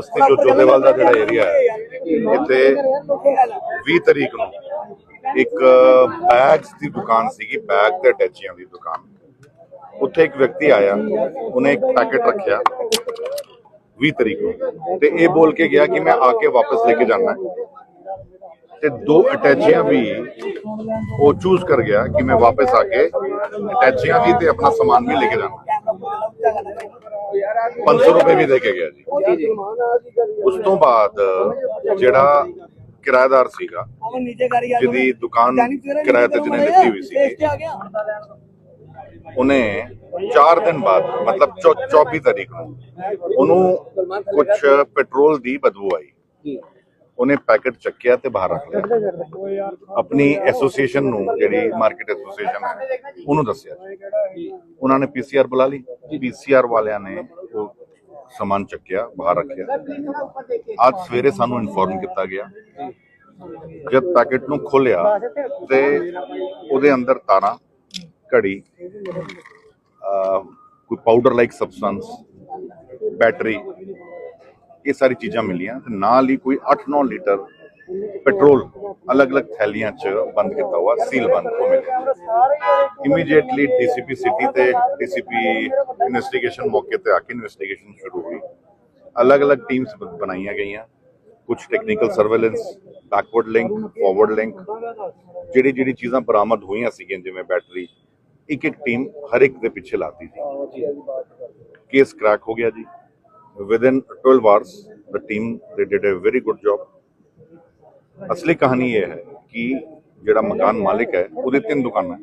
ਬਸਤੀ ਜੋ ਜੋਧੇਵਾਲ ਦਾ ਜਿਹੜਾ ਏਰੀਆ ਹੈ, ਇੱਥੇ 20 ਤਰੀਕ ਨੂੰ ਇੱਕ ਬੈਗਸ ਦੀ ਦੁਕਾਨ ਸੀਗੀ ਬੈਗ ਤੇ ਅਟੈਚੀਆਂ ਦੀ ਦੁਕਾਨ। ਉੱਥੇ ਇੱਕ ਵਿਅਕਤੀ ਆਇਆ, ਉਹਨੇ ਇੱਕ ਪੈਕੇਟ ਰੱਖਿਆ 20 ਤਰੀਕ ਨੂੰ। ਤੇ ਇਹ ਬੋਲ ਕੇ ਗਿਆ ਕਿ ਮੈਂ ਆ ਕੇ ਵਾਪਸ ਲੈ ਕੇ ਜਾਣਾ ਹੈ। ਤੇ ਦੋ ਅਟੈਚੀਆਂ ਵੀ ਉਹ ਚੂਜ਼ ਕਰ ਗਿਆ ਕਿ ਮੈਂ ਵਾਪਸ ਆ ਕੇ ਅਟੈਚੀਆਂ ਵੀ ਤੇ ਆਪਣਾ ਸਮਾਨ ਵੀ ਲੈ ਕੇ ਜਾਣਾ। 500 ਰੁਪਏ ਵੀ ਦੇ ਕੇ ਗਿਆ ਜੀ। ਉਸ ਤੋਂ ਬਾਅਦ ਜਿਹੜਾ ਕਿਰਾਏਦਾਰ ਸੀਗਾ ਜਿਹਦੀ ਦੁਕਾਨ ਕਿਰਾਏ ਤੇ ਜਿਹਨੇ ਲਿੱਤੀ ਹੋਈ ਸੀ ਉਹਨੇ 4 ਦਿਨ ਬਾਅਦ ਮਤਲਬ ਚੌ- 24 ਤਾਰੀਖ ਨੂੰ ਉਹਨੂੰ ਕੁਝ ਪੈਟਰੋਲ ਦੀ ਬਦਬੂ ਆਈ। ਉਹਨੇ ਪੈਕੇਟ ਚੱਕਿਆ ਤੇ ਬਾਹਰ ਰੱਖ ਲਿਆ। ਆਪਣੀ ਐਸੋਸੀਏਸ਼ਨ ਨੂੰ ਜਿਹੜੀ ਮਾਰਕੀਟ ਐਸੋਸੀਏਸ਼ਨ ਹੈ ਉਹਨੂੰ ਦੱਸਿਆ ਉਹਨਾਂ ਨੇ ਪੀਸੀਆਰ ਬੁਲਾ ਲਈ। ਪੀਸੀਆਰ ਵਾਲਿਆਂ ਨੇ ਉਹ ਸਮਾਨ ਚੱਕਿਆ, ਬਾਹਰ ਰੱਖਿਆ। ਅੱਜ ਸਵੇਰੇ ਸਾਨੂੰ ਇਨਫੋਰਮ ਕੀਤਾ ਗਿਆ। ਜਦ ਪੈਕੇਟ ਨੂੰ ਖੋਲਿਆ ਤੇ ਉਹਦੇ ਅੰਦਰ ਤਾਰਾਂ, ਘੜੀ ਕੋਈ ਪਾਊਡਰ ਲਾਈਕ ਸਬਸਟੈਂਸ ਬੈਟਰੀ ਇਹ ਸਾਰੀ ਚੀਜ਼ਾਂ ਮਿਲੀਆਂ ਤੇ ਨਾਲ ਹੀ ਕੋਈ 8-9 ਲੀਟਰ ਪੈਟਰੋਲ ਅਲੱਗ-ਅਲੱਗ ਥੈਲੀਆਂ 'ਚ ਬੰਦ ਕੀਤਾ ਹੋਇਆ ਸੀਲ ਬੰਦ ਉਹ ਮਿਲਿਆ ਇਮੀਡੀਏਟਲੀ ਡੀਸੀਪੀ ਸਿਟੀ ਤੇ ਡੀਸੀਪੀ ਇਨਵੈਸਟੀਗੇਸ਼ਨ ਮੌਕੇ ਤੇ ਆ ਕੇ ਇਨਵੈਸਟੀਗੇਸ਼ਨ ਸ਼ੁਰੂ ਹੋਈ ਅਲੱਗ-ਅਲੱਗ ਟੀਮਸ ਬਣਾਈਆਂ ਗਈਆਂ ਕੁਝ technical surveillance backward link forward link ਜਿਹੜੀ ਜਿਹੜੀ ਚੀਜ਼ਾਂ ਬਰਾਮਦ ਹੋਈਆਂ ਸੀਗੀਆਂ ਜਿਵੇਂ ਬੈਟਰੀ ਇੱਕ ਇੱਕ ਟੀਮ ਹਰ ਇੱਕ ਦੇ ਪਿੱਛੇ ਲਾਤੀ ਸੀ ਕੇਸ ਕ੍ਰੈਕ ਹੋ ਗਿਆ ਜੀ within 12 hours the team they did a very good job ਅਸਲੀ ਕਹਾਣੀ ਇਹ ਹੈ ਕਿ ਜਿਹੜਾ ਮਕਾਨ ਮਾਲਿਕ ਹੈ ਉਹਦੇ ਤਿੰਨ ਦੁਕਾਨਾਂ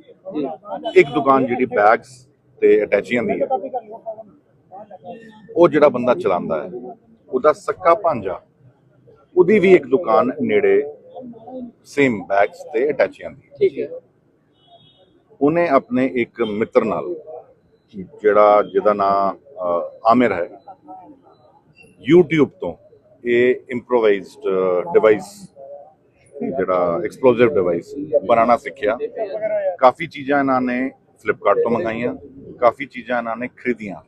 ਇੱਕ ਦੁਕਾਨ ਜਿਹੜੀ ਬੈਗਸ ਤੇ ਅਟੈਚੀਆਂ ਦੀ ਹੈ। ਉਹ ਜਿਹੜਾ ਬੰਦਾ ਚਲਾਉਂਦਾ ਹੈ ਉਹਦਾ ਸੱਕਾ ਭਾਂਜਾ ਉਹਦੀ ਵੀ ਇੱਕ ਦੁਕਾਨ ਨੇੜੇ ਸੇਮ ਬੈਗਸ ਤੇ ਅਟੈਚੀਆਂ ਦੀ। ਠੀਕ ਹੈ। ਉਹਨੇ ਆਪਣੇ ਇੱਕ ਮਿੱਤਰ ਨਾਲ ਜਿਹੜਾ ਜਿਹਦਾ ਨਾਮ ਆਮਿਰ ਹੈ YouTube ਤੋਂ ਇਹ ਇੰਪਰੋਵਾਈਜ਼ਡ ਡਿਵਾਈਸ ਜਿਹੜਾ ਐਕਸਪਲੋਸਿਵ ਡਿਵਾਈਸ ਬਣਾਉਣਾ ਸਿੱਖਿਆ। ਕਾਫੀ ਚੀਜ਼ਾਂ ਇਹਨਾਂ ਨੇ ਫਲਿੱਪਕਾਰਟ ਤੋਂ ਮੰਗਾਈਆਂ ਕਾਫੀ ਚੀਜ਼ਾਂ ਇਹਨਾਂ ਨੇ ਖਰੀਦੀਆਂ।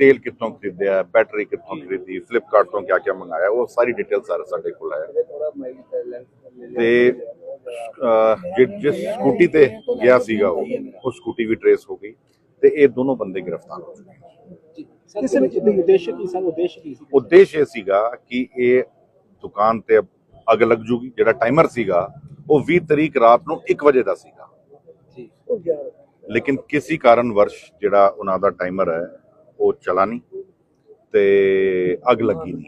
ਤੇਲ ਕਿੱਥੋਂ ਖਰੀਦਿਆ ਬੈਟਰੀ ਕਿੱਥੋਂ ਖਰੀਦੀ ਫਲਿੱਪਕਾਰਟ ਤੋਂ ਕਿਆ ਕਿਆ ਮੰਗਾਇਆ ਉਹ ਸਾਰੀ ਡਿਟੇਲ ਸਾਰੇ ਸਾਡੇ ਕੋਲ ਹੈ ਤੇ ਜਿਸ ਸਕੂਟੀ ਤੇ ਗਿਆ ਸੀਗਾ ਉਹ ਉਹ ਸਕੂਟੀ ਵੀ ਟਰੇਸ ਹੋ ਗਈ ਤੇ ਇਹ ਦੋਨੋਂ ਬੰਦੇ ਗ੍ਰਿਫਤਾਰ ਹੋ ਚੁੱਕੇ ਕਿਸ ਨੇ ਉਦੇਸ਼ ਕੀ ਸਨ ਉਦੇਸ਼ ਕੀ ਸੀ? ਉਦੇਸ਼ ਇਹ ਸੀਗਾ ਕਿ ਇਹ ਦੁਕਾਨ ਤੇ ਅੱਗ ਲੱਗ ਜੂਗੀ, ਜਿਹੜਾ ਟਾਈਮਰ ਸੀਗਾ, ਉਹ 20 ਤਰੀਕ ਰਾਤ ਨੂੰ 1 ਵਜੇ ਦਾ ਸੀਗਾ। ਜੀ ਲੇਕਿਨ ਕਿਸੇ ਕਾਰਨ ਵਰਸ਼ ਜਿਹੜਾ ਉਹਨਾਂ ਦਾ ਟਾਈਮਰ ਹੈ, ਉਹ ਚਲਾ ਨਹੀਂ ਤੇ ਅੱਗ ਲੱਗੀ ਨਹੀਂ।